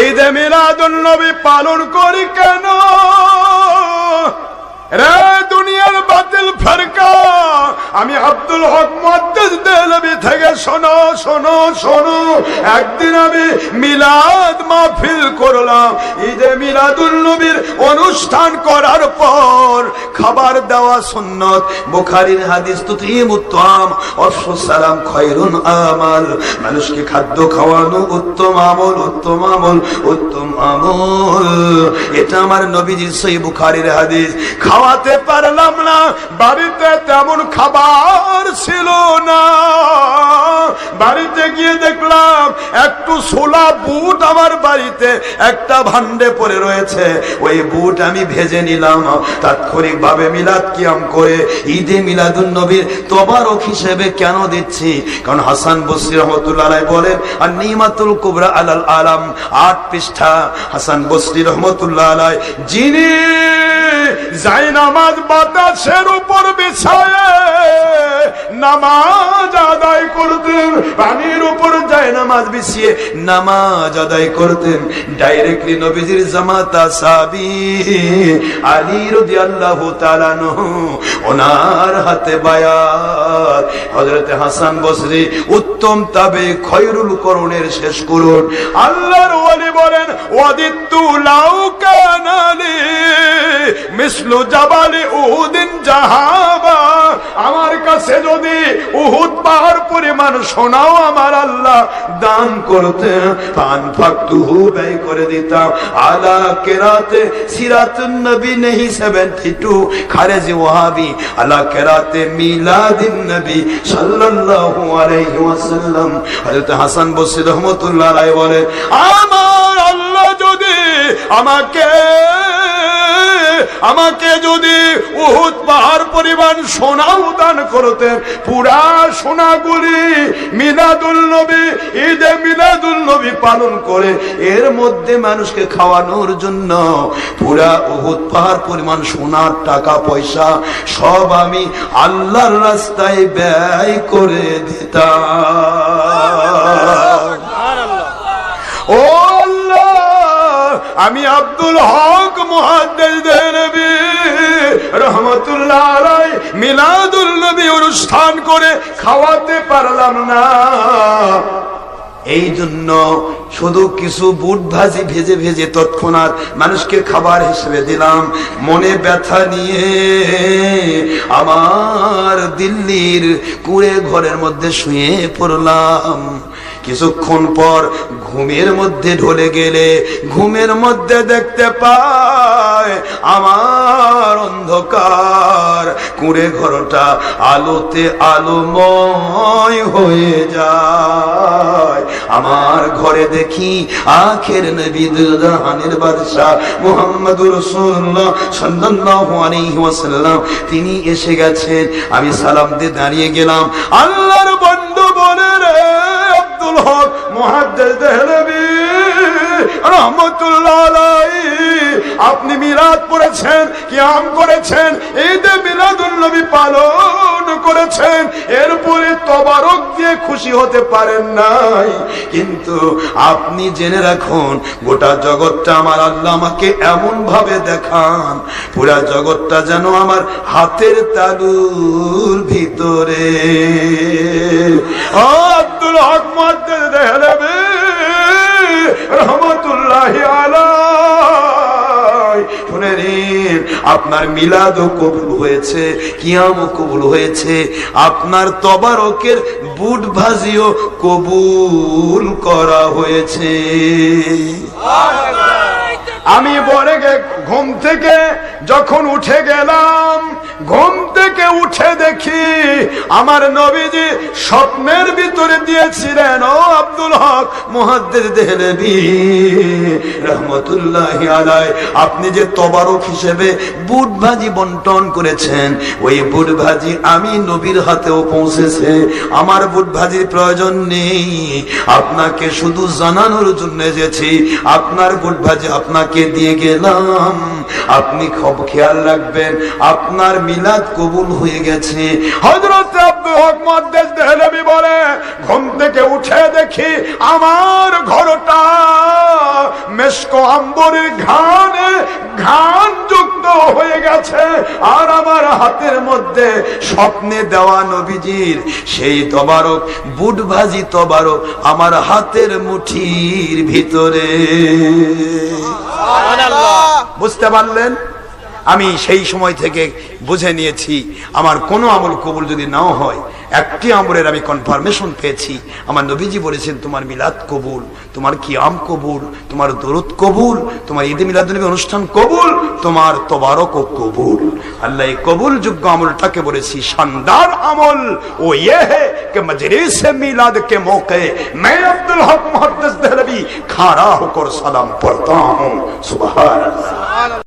এই যে মিলাদুল নবী পালন করি কেন? রে দুনিয়ার বাতিল ফেরকা, আমি আব্দুল হক মদ্দেশ দেলবি থেকে শোনো শোনো শোনো। একদিন আমি মিলাদ মাহফিল করলাম। ঈদে মিলাদুল নবীর অনুষ্ঠান করার পর খাবার দেওয়া সুন্নত, বুখারীর হাদিস তুতিম উত্তম অফসু সালাম খয়রুন আমাল। মানুষকে খাদ্য খাওয়ানো উত্তম আমল উত্তম আমল উত্তম আমল। এটা আমার নবীজির সই বুখারীর হাদিস। খাওয়াতে পারলাম না, বাড়িতে তেমন খাবার ছিল না। বাড়িতে গিয়ে দেখলাম একটু সোলা বুট আমার বাড়িতে, একটা ভান্ডে পড়ে রয়েছে। ওই বুট আমি ভেজে নিলাম। তাৎক্ষণিক ভাবে মিলাদ কিয়াম করে ঈদে মিলাদুন নবীর তবারক হিসেবে কেন দিচ্ছি? কারণ হাসান বসরি রহমতুল্লাহ বলেন, আর নিমাতুল কুবরা আলাল আলাম আট পৃষ্ঠা। হাসান বসরি রহমতুল্লাহ আলাই যিনি বাতাসের উপর বিছায় নামাজ আদায় করতেন। পানির উপর বিছিয়ে নামাজ আদায় করতেন। ডাইরেক্টলি নবীজির জামাতা সাবি আলী রদি আল্লাহ ওনার হাতে বায়াত। হজরতে হাসান বসরি, উত্তম তাবে খয়রুল করণের শেষ করুন আল্লাহর ওয়ালি বলেন, ওয়াদিত্তু লাউ কানালি মিসলু জাবালি উহুদিন জাহাবা। আমার কাছে যদি উহুদ পাহাড় পরিমাণ সোনাও আমার আল্লাহ, দান করতে, পান ফাকতুহু ব্যয় করে দিতাম। আলা কেরাতে সিরাতুন নবী নেহি 72 খারেজি ওয়াহাবি। আলা কেরাতে মিলাদিন নবী সাল্লাল্লাহু আলাইহি ওয়াসাল্লাম। হযরত হাসান বসরি রহমাতুল্লাহ আলাইহি বলে আমার আল্লাহ যদি আমাকে আমাকে যদি উহুদ পাহাড় পরিমাণ সোনাও দান করতেন পুরা সোনাগুলি মিলাদুল নবী ঈদে মিলাদুল নবী পালন করে এর মধ্যে মানুষকে খাওয়ানোর জন্য পুরা উহুদ পাহাড় পরিমাণ সোনার টাকা পয়সা সব আমি আল্লাহর রাস্তায় ব্যয় করে দিতাম। ও আল্লাহ আমি আব্দুল হক নবী রহমতুল্লাহ আলাই মিলাদুল নবী অনুষ্ঠান করে খাওয়াতে পারলাম না। এই জন্য শুধু কিছু বুট ভাজি ভেজে ভেজে তৎক্ষণাৎ মানুষকে খাবার হিসেবে দিলাম। মনে ব্যথা নিয়ে আমার দিল্লির কুড়ে ঘরের মধ্যে শুয়ে পড়লাম। কিছুক্ষণ পর ঘুমের মধ্যে ঢলে গেলে ঘুমের মধ্যে দেখতে পায় আমার অন্ধকার। কুড়ে ঘরটা আলোতে আলোময় হয়ে যায়। আমার ঘরে দেখি আখের নবী বাদশাহ মুহাম্মদুর রাসূলুল্লাহ তিনি এসে গেছেন। আমি সালাম দিয়ে দাঁড়িয়ে গেলাম। আল্লাহর বন্ধু বলে রে আব্দুল হক, মুহাদ্দিস দেহলভী আলাইহি আপনি মিলাদ পড়েছেন, কিয়াম করেছেন, ঈদে মিলাদুন নবী পালন করেছেন, এরপরে তবারক দিয়ে খুশি হতে পারেন নাই। কিন্তু আপনি জেনে রাখুন, গোটা জগৎটা আমার আল্লাহ আমাকে এমন ভাবে দেখান, পুরা জগৎটা যেন আমার হাতের তালুর ভিতরে। আব্দুল হক দেহলেবে রহমতুল্লাহি আলাই শুনে নিন আপনার মিলাদও কবুল হয়েছে, কিয়ামও কবুল হয়েছে। আপনার তবারকের বুট ভাজিও কবুল করা হয়েছে। আমি গে- ঘুম থেকে যখন উঠে গেলাম, ঘুম থেকে উঠে আমার নবীজি স্বপ্নের ভিতরে দিয়েছিলেন, ও আব্দুল হক মহাদ্দের দেহলেবি। রহমতুল্লাহ আলাই আপনি যে তবারক হিসেবে বুট ভাজি বন্টন করেছেন, ওই বুট ভাজি আমি নবীর হাতেও পৌঁছেছে। আমার বুট ভাজির প্রয়োজন নেই। আপনাকে শুধু জানানোর জন্য এসেছি। আপনার বুট ভাজি আপনাকে দিয়ে গেলাম। আপনি খুব খেয়াল রাখবেন, আপনার মিলাদ কবুল হয়ে গেছে। হজরত আব্দুল হক মহাদ্দেশ দেহলভি বলে ঘুম থেকে উঠে দেখি আমার ঘরটা মেশক আম্বরের ঘানে ঘান যুক্ত হয়ে গেছে। আর আমার হাতের মধ্যে স্বপ্নে দেওয়া নবীজির সেই তবারক বুট ভাজি তবারক আমার হাতের মুঠির ভিতরে। বুঝতে পারলেন? আমি সেই সময় থেকে বুঝে নিয়েছি আমার কোনো আমল কবুল যদি নাও হয় একটি আমলের আমি কনফার্মেশন পেয়েছি আমার নবীজি বলেছেন তোমার মিলাদ কবুল তোমার কিয়াম কবুল তোমার দরুদ কবুল তোমার ঈদে মিলাদ নবী অনুষ্ঠান কবুল তোমার তোবারক ও কবুল আল্লাহ এই কবুল যোগ্য আমলটাকে বলেছি শানদার আমল ও ये है कि मजलिस मिलाद के मौके मैं अब्दुल हक मुहद्दिस दहलवी खड़ा होकर सलाम पढ़ता हूँ सुबह